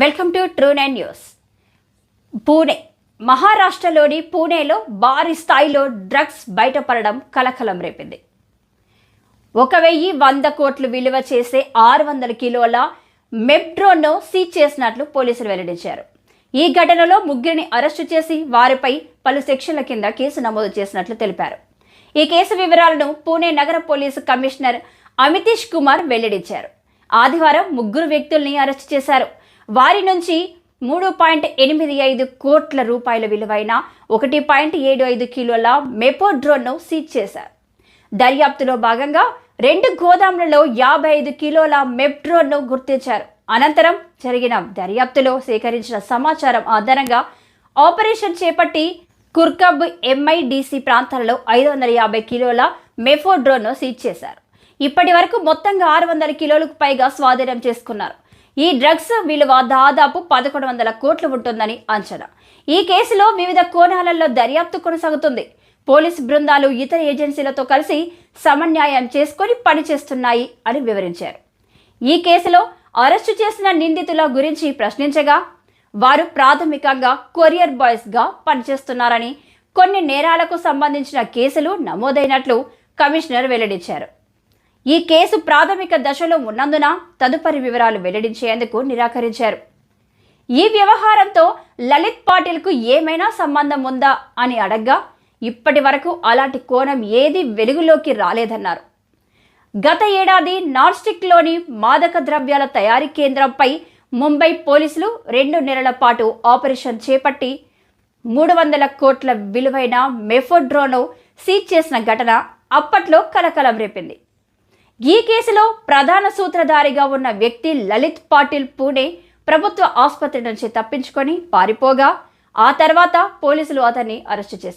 Welcome to true nine news. Pune మహారాష్ట్రలోని పూణేలో భారీ స్థాయిలో డ్రగ్స్ బయటపడడం కలకలం రేపింది. ఒక వెయ్యి వంద కోట్లు విలువ చేసే ఆరు వందల కిలోల మెప్డ్రోన్ను సీజ్ చేసినట్లు పోలీసులు వెల్లడించారు. ఈ ఘటనలో ముగ్గురిని అరెస్టు చేసి వారిపై పలు సెక్షన్ల కింద కేసు నమోదు చేసినట్లు తెలిపారు. ఈ కేసు వివరాలను పూణే నగర పోలీసు కమిషనర్ అమితీష్ కుమార్ వెల్లడించారు. ఆదివారం ముగ్గురు వ్యక్తుల్ని అరెస్టు చేశారు. వారి నుంచి మూడు పాయింట్ ఎనిమిది ఐదు కోట్ల రూపాయల విలువైన ఒకటి పాయింట్ ఏడు ఐదు కిలోల మెపోడ్రోన్ను సీజ్ చేశారు. దర్యాప్తులో భాగంగా రెండు గోదాములలో యాభై ఐదు కిలోల మెప్డ్రోన్ను గుర్తించారు. అనంతరం జరిగిన దర్యాప్తులో సేకరించిన సమాచారం ఆధారంగా ఆపరేషన్ చేపట్టి కుర్కబ్ ఎంఐడిసి ప్రాంతాలలో ఐదు వందల యాభై కిలోల మెఫోడ్రోన్ను సీజ్ చేశారు. ఇప్పటి వరకు మొత్తంగా ఆరు వందల కిలోలకు పైగా స్వాధీనం చేసుకున్నారు. ఈ డ్రగ్స్ విలువ దాదాపు పదకొండు వందల కోట్లు ఉంటుందని అంచనా. ఈ కేసులో వివిధ కోణాలలో దర్యాప్తు కొనసాగుతుంది. పోలీసు బృందాలు ఇతర ఏజెన్సీలతో కలిసి సమన్వయం చేసుకొని పనిచేస్తున్నాయి అని వివరించారు. ఈ కేసులో అరెస్టు చేసిన నిందితుల గురించి ప్రశ్నించగా వారు ప్రాథమికంగా కొరియర్ బాయ్స్గా పనిచేస్తున్నారని కొన్ని నేరాలకు సంబంధించిన కేసులు నమోదైనట్లు కమిషనర్ వెల్లడించారు. ఈ కేసు ప్రాథమిక దశలో ఉన్నందున తదుపరి వివరాలు వెల్లడించేందుకు నిరాకరించారు. ఈ వ్యవహారంతో లలిత్ పాటిల్కు ఏమైనా సంబంధం ఉందా అని అడగ్గా ఇప్పటి వరకు అలాంటి కోణం ఏది వెలుగులోకి రాలేదన్నారు. గత ఏడాది నాన్ స్టిక్లోని మాదక ద్రవ్యాల తయారీ కేంద్రంపై ముంబై పోలీసులు రెండు నెలల పాటు ఆపరేషన్ చేపట్టి మూడు వందల కోట్ల విలువైన మెఫోడ్రోను సీజ్ చేసిన ఘటన అప్పట్లో కలకలం రేపింది. ఈ కేసులో ప్రధాన సూత్రధారిగా ఉన్న వ్యక్తి లలిత్ పాటిల్ పూణే ప్రభుత్వ ఆసుపత్రి నుంచి తప్పించుకొని పారిపోగా ఆ తర్వాత పోలీసులు అతన్ని అరెస్టు చేశారు.